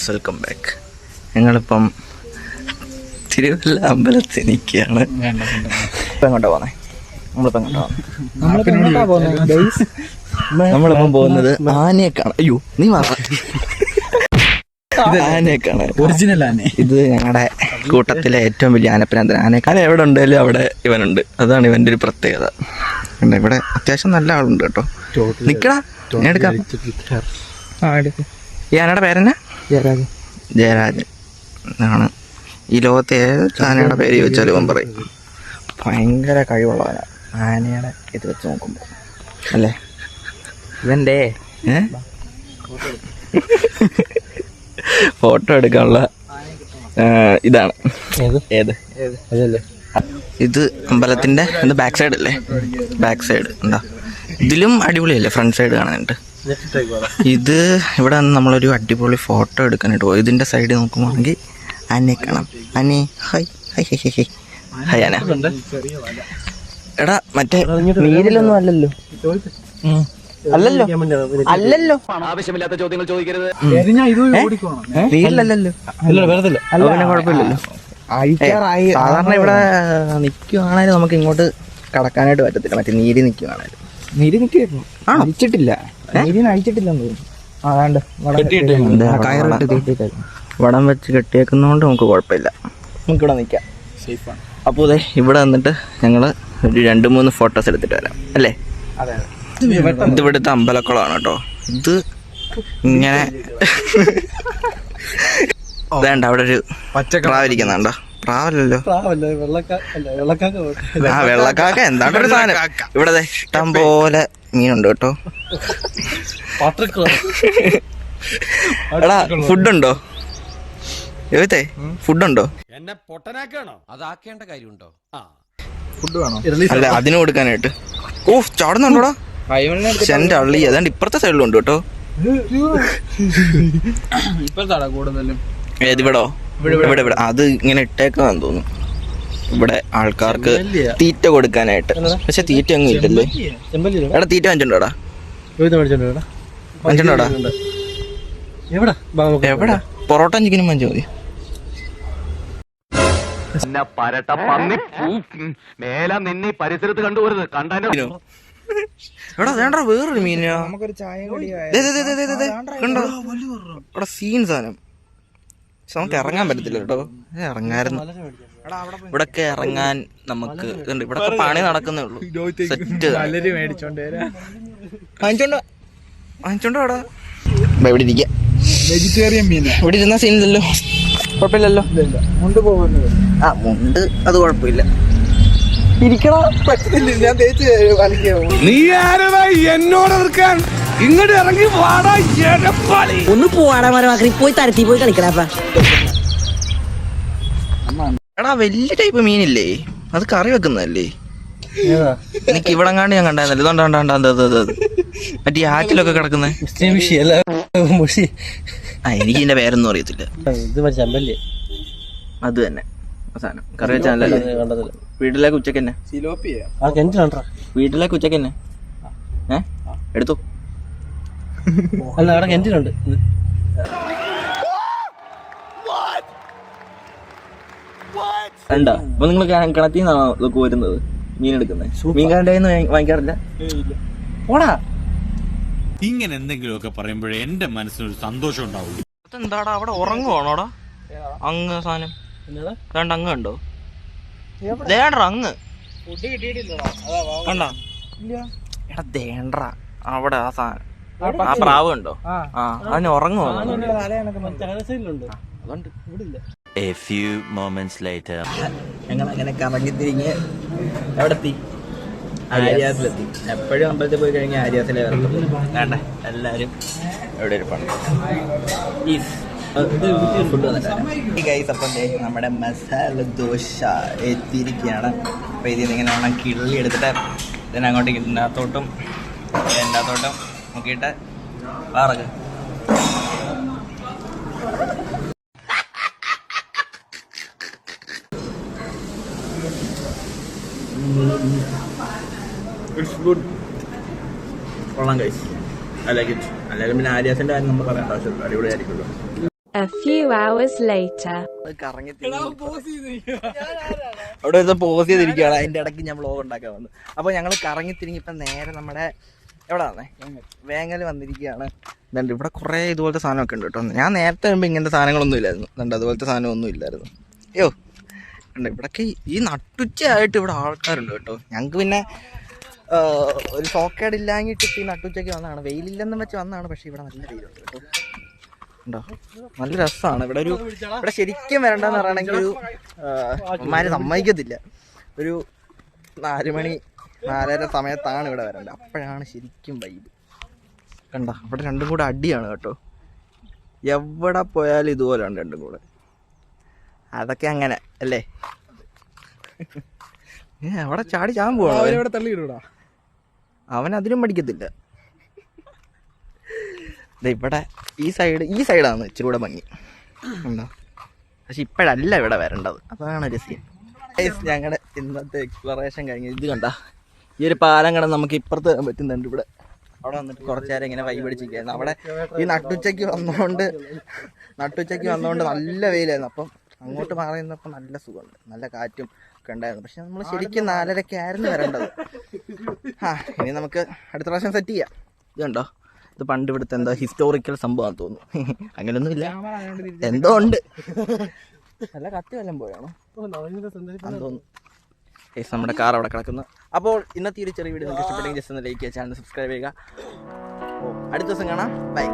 Guys welcome back ഞങ്ങളിപ്പം തിരുവല്ല അമ്പലത്തിൽ നിൽക്കുകയാണ്. ഇപ്പം എങ്ങോട്ടാ പോന്നെ? നമ്മളിപ്പം എങ്ങോട്ടാ പോകുന്നത് നമ്മളിപ്പം പോകുന്നത് ആനയെ കാണാൻ. അയ്യോ നീ മാറ ആനയെ കാണാൻ. ഒറിജിനൽ ആന. ഇത് ഞങ്ങളുടെ കൂട്ടത്തിലെ ഏറ്റവും വലിയ ആനപ്പിനാന്തൻ. ആനക്കാല എവിടെ ഉണ്ടെങ്കിലും അവിടെ ഇവനുണ്ട്. അതാണ് ഇവന്റെ ഒരു പ്രത്യേകത. ഇവിടെ അത്യാവശ്യം നല്ല ആളുണ്ട് കേട്ടോ. നിക്കടാ ഞാൻ എടുക്കാം. ഈ ആനയുടെ പേരെന്നാ? ജയരാജൻ. ആണ്. ഈ ലോകത്തെ ഏത് ആനയുടെ പേര് ചോദിച്ചാലും ഇവൻ പറയും. ഭയങ്കര കഴിവുള്ളവനാ. ആനയുടെ ഇത് വെച്ച് നോക്കുമ്പോൾ അല്ലേ? ഇവന്റെ ഫോട്ടോ എടുക്കാനുള്ള ഇതാണ്. ഏത്? ഇത് അമ്പലത്തിന്റെ ഇത് ബാക്ക് സൈഡ് അല്ലേ? Back side. എന്താ? ഇതിലും അടിപൊളിയല്ലേ? ഫ്രണ്ട് സൈഡ് കാണാനുണ്ട് ഇത് ഇവിടെ നിന്ന് നമ്മളൊരു അടിപൊളി ഫോട്ടോ എടുക്കാനായിട്ട് പോകും ഇതിന്റെ സൈഡ് നോക്കുവാണെങ്കിൽ അന്നെ കാണാം. Hi hi hi hi hi hi അന എടാ മറ്റേ നീരിലൊന്നും അല്ലല്ലോ. അല്ലല്ലോ. അല്ലല്ലോ. ആവശ്യമില്ലാത്ത ചോദ്യങ്ങൾ ചോദിക്കരുത്? നീരിലല്ലല്ലോ പിന്നെ കുഴപ്പമില്ലല്ലോ. സാധാരണ ഇവിടെ നിൽക്കുവാണെങ്കിൽ നമുക്ക് ഇങ്ങോട്ട് കടക്കാനായിട്ട് പറ്റത്തില്ല. മറ്റേ നീരി നിൽക്കുവാണെങ്കിൽ നീര് നിൽക്കായിരുന്നു ആണോ? അഴിച്ചിട്ടില്ല. നീരിന് അഴിച്ചിട്ടില്ലെന്ന് തോന്നുന്നു. അതാണ്ട് വടം വെച്ച് കെട്ടിയേക്കുന്നതുകൊണ്ട് നമുക്ക് കുഴപ്പമില്ല. നമുക്ക് ഇവിടെ നിൽക്കാം. സേഫാണ്. അപ്പോൾ അതെ ഇവിടെ വന്നിട്ട് ഞങ്ങൾ ഒരു രണ്ട് മൂന്ന് ഫോട്ടോസ് എടുത്തിട്ട് വരാം. അല്ലേ? ഇത് ഇവിടുത്തെ അമ്പലക്കുളമാണ് കേട്ടോ. ഇത് ഇങ്ങനെ വേണ്ട അവിടെ ഒരു പ്രാവിരിക്കുന്നുണ്ടോ പ്രാവല്ലല്ലോ ആ വെള്ളക്കാക്ക എന്താണ് ഒരു സാധനം. ഇവിടെ ദേ ഇഷ്ടം പോലെ മീനുണ്ട് കേട്ടോ. എടാ ഫുഡുണ്ടോ? എഴുത്തേ ഫുഡുണ്ടോ? എന്നെ പൊട്ടനാക്കാണോ? അതാക്കേണ്ട കാര്യമുണ്ടോ? ആ. ഫുഡ് വേണോ? അല്ല അതിന് കൊടുക്കാനായിട്ട്. ഓ ചാടുന്നുണ്ടോടാ? എന്റെ അള്ളി അതാണ്ട് ഇപ്പുറത്തെ സൈഡിലുണ്ട് കേട്ടോ. ഇപ്പോഴത്താടാ കൂടുതലും? ഏതിവിടോ ഇവിടെ ഇവിടെ. അത് ഇങ്ങനെ ഇട്ടേക്കാന്ന് തോന്നുന്നു. ഇവിടെ ആൾക്കാർക്ക് തീറ്റ കൊടുക്കാനായിട്ട്. പക്ഷെ തീറ്റ അങ്ങ് ഇല്ലല്ലോ എടാ തീറ്റ അഞ്ചുണ്ടോടാ അഞ്ചുണ്ടോടാ എവിടെ? എവിടാ? പൊറോട്ട ചിക്കനും വാങ്ങിച്ചാൽ മതി. എന്നെ പരട്ട പന്നി. മേല നിന്നെ പരിസരത്ത് കണ്ടുപോരുത് കണ്ടോ എടാ വേണ്ട വേറൊരു മീനാ. നമുക്കൊരു ചായ. കണ്ടോ? സീൻ സാധനം. പക്ഷെ നമുക്ക് ഇറങ്ങാൻ പറ്റത്തില്ല കേട്ടോ. ഇറങ്ങായിരുന്നു. ഇവിടൊക്കെ ഇറങ്ങാൻ നമുക്ക് ഇവിടൊക്കെ ഇവിടെ പണി നടക്കുന്നേ ഉള്ളൂ. സെറ്റ് മേടിച്ചോണ്ട് വാങ്ങിച്ചോണ്ടോ വാങ്ങിച്ചോണ്ടോ അവിടെ ഇവിടെ ഇരിക്കാം. വെജിറ്റേറിയൻ മീന് ഇവിടെ ഇരുന്ന സീനില്ലല്ലോ കുഴപ്പമില്ലല്ലോ. കൊണ്ടുപോകുന്നത് ആ മുണ്ട് അത് കുഴപ്പമില്ല. ഇരിക്കണ പറ്റുന്നില്ല ഞാൻ തേച്ച് നീ ആരടാ എന്നോട് എതിർക്കാൻ ഇങ്ങോട്ട് ഇറങ്ങി വാടാ എടപ്പാളി. ഒന്ന് പോവാടാ മരമാക്കി പോയി തരത്തി പോയി കളിക്കടാപ്പ എടാ വലിയ ടൈപ്പ് മീനില്ലേ? അത് കറി വെക്കുന്നതല്ലേ? എനിക്ക് ഇവിടെ കണ്ട് ഞാൻ കണ്ടായിരുന്നല്ലോ. ഇതുകൊണ്ട് കണ്ടാ അത് അത് അത് മറ്റേ ആറ്റിലൊക്കെ കിടക്കുന്നത് എനിക്ക് ഇതിന്റെ പേരൊന്നും അറിയത്തില്ല. അത് തന്നെ. അവസാനം കറി വെച്ചാലല്ലേ വീട്ടിലേക്ക് ഉച്ചയ്ക്ക് തന്നെ. സിലോപ്പിയ ആ കെഞ്ചാണ്ടാ വീട്ടിലേക്ക് ഉച്ചയ്ക്ക് തന്നെ. ഏ? എടുത്തു. അല്ല അവിടെ കെഞ്ചിലുണ്ട് കണ്ടോ അപ്പൊ നിങ്ങൾ കിണറ്റിൽ നിന്നാണോ ഇതൊക്കെ വരുന്നത്? മീൻ എടുക്കുന്നത് മീൻ കടയിൽ നിന്ന് വാങ്ങിക്കാറില്ല? പോടാ. ഇങ്ങനെ എന്തെങ്കിലുമൊക്കെ പറയുമ്പോഴേ എന്റെ മനസ്സിനൊരു സന്തോഷം ഉണ്ടാവും. എന്താടാ അവിടെ ഉറങ്ങുവാണോടാ? അങ്ങ് സാധനം. രണ്ട് അങ്ങ് ഉണ്ടോ ദേണ്ടറ അങ്ങ്. കണ്ടോ? എടാ ദേണ്ട. അവിടെ ആ സാധനം ആ പ്രാവ് ഉണ്ടോ ആ. അതിന് ഇല്ല A few moments later. ഞങ്ങൾ അങ്ങനെ കറങ്ങി തിരിഞ്ഞ് എവിടെ എത്തി ആര്യാസിലെത്തി. എപ്പോഴും അമ്പലത്തിൽ പോയി കഴിഞ്ഞാൽ ആര്യാസിലെ വേണ്ട? എല്ലാവരും എവിടെ ഇരിപ്പാണ് ഫുഡ് വന്നിട്ട്. ഗൈസ് അപ്പം ദേ നമ്മുടെ മസാല ദോശ എത്തിയിരിക്കുകയാണ്. അപ്പോൾ ഇതിൽ നിന്ന് ഇങ്ങനെ വേണം കിള്ളി എടുത്തിട്ട് ഇതിനങ്ങോട്ടേക്ക് ഇതിനകത്തോട്ടും ഇതിനകത്തോട്ടും ഇതിനകത്തോട്ടും നോക്കിയിട്ട് പാറക്ക് ഇറ്റ്സ് ഗുഡ് കൊള്ളാം ഐ ലൈക്ക് ഇറ്റ് അല്ലെങ്കിൽ പിന്നെ ആര്യാസിന്റെ കാര്യം നമ്മൾ പറയേണ്ട ആവശ്യമില്ല. അടിപൊളിയായിരിക്കുമല്ലോ. A few hours later. കറങ്ങി അവിടെ പോസ് ചെയ്തിരിക്കുകയാണ്. അതിന്റെ ഇടയ്ക്ക് ഞാൻ വ്ലോഗ് ഉണ്ടാക്കാൻ വന്നു. അപ്പോൾ ഞങ്ങൾ കറങ്ങി തിരിഞ്ഞ് നേരെ നമ്മുടെ എവിടെ വേങ്ങൽ വന്നിരിക്കുകയാണ് ഇതുണ്ട് ഇവിടെ കുറേ ഇതുപോലത്തെ സാധനമൊക്കെ ഉണ്ട് കേട്ടോ. ഞാൻ നേരത്തെ വരുമ്പോൾ ഇങ്ങനത്തെ സാധനങ്ങളൊന്നും ഇല്ലായിരുന്നു. ഇതുണ്ട് അതുപോലത്തെ സാധനമൊന്നും ഇല്ലായിരുന്നു. അയ്യോ ഉണ്ട് ഇവിടൊക്കെ ഈ- നട്ടുച്ചയായിട്ട് ഇവിടെ ആൾക്കാരുണ്ട് കേട്ടോ. ഞങ്ങൾക്ക് പിന്നെ ഒരു സോക്കേഡ് ഇല്ലാഞ്ഞിട്ട് ഈ നട്ടുച്ചയ്ക്ക് വന്നതാണ്. വെയിലില്ലെന്നും വെച്ച് വന്നതാണ് പക്ഷേ ഇവിടെ നല്ല വെയിലുണ്ട് കേട്ടോ. ഉണ്ടോ? നല്ല രസമാണ് ഇവിടെ ഒരു ഇവിടെ ശരിക്കും വരണ്ടെന്ന് പറയണമെങ്കിൽ ഒരു അമ്മമാര് സമ്മതിക്കത്തില്ല. ഒരു നാല് മണി നാലര സമയത്താണ് ഇവിടെ വരേണ്ടത്. അപ്പോഴാണ് ശരിക്കും വൈബ് കണ്ട? അവിടെ രണ്ടും കൂടെ അടിയാണ് കേട്ടോ. എവിടെ പോയാലും ഇതുപോലെയാണ് രണ്ടും കൂടെ. അതൊക്കെ അങ്ങനെ അല്ലേ? ഏ അവിടെ ചാടി ചാൻ പോവാ അവൻ. അതിനും പഠിക്കത്തില്ല ഇവിടെ ഈ സൈഡ് ഈ സൈഡാണ് ഇച്ചിരി കൂടെ ഭംഗി. ഉണ്ടോ പക്ഷെ ഇപ്പോഴല്ല ഇവിടെ വരേണ്ടത്. അതാണ് രസ്യം ഞങ്ങളുടെ ഇന്നത്തെ എക്സ്പ്ലറേഷൻ കഴിഞ്ഞ്. ഇത് കണ്ട? ഈ ഒരു പാലം കടന്ന് നമുക്ക് ഇപ്പുറത്ത് പറ്റുന്നുണ്ട് ഇവിടെ. അവിടെ വന്നിട്ട് കുറച്ചു നേരം ഇങ്ങനെ വൈബടിച്ചിരിക്കുകയായിരുന്നു അവിടെ ഈ നട്ടുച്ചയ്ക്ക് വന്നുകൊണ്ട് നട്ടുച്ചയ്ക്ക് വന്നുകൊണ്ട് നല്ല വെയിലായിരുന്നു. അപ്പം അങ്ങോട്ട് മാറി നിന്നപ്പോൾ നല്ല സുഖമുണ്ട്. നല്ല കാറ്റും ഒക്കെ ഉണ്ടായിരുന്നു. പക്ഷെ നമ്മൾ ശരിക്കും നാലരയ്ക്ക് ആയിരുന്നു വരേണ്ടത്. ആ ഇനി നമുക്ക് അടുത്ത പ്രാവശ്യം സെറ്റ് ചെയ്യാം. ഇതുണ്ടോ ഇത് പണ്ട് ഇവിടുത്തെ എന്തോ ഹിസ്റ്റോറിക്കൽ സംഭവം തോന്നുന്നു. അങ്ങനെയൊന്നും ഇല്ല എന്തോ ഉണ്ട്. നല്ല കത്തി വല്ലം പോയാണോ? തോന്നുന്നു. നമ്മുടെ കാർ അവിടെ കിടക്കുന്നു. അപ്പോൾ ഇന്നത്തെ ഒരു ചെറിയ വീഡിയോ നിങ്ങൾക്ക് ഇഷ്ടപ്പെട്ടെങ്കിൽ ജസ്റ്റ് ഒന്ന് ലൈക്ക് ചെയ്യുക ചാനൽ സബ്സ്ക്രൈബ് ചെയ്യുക. അടുത്ത ദിവസം കാണാം. ബൈ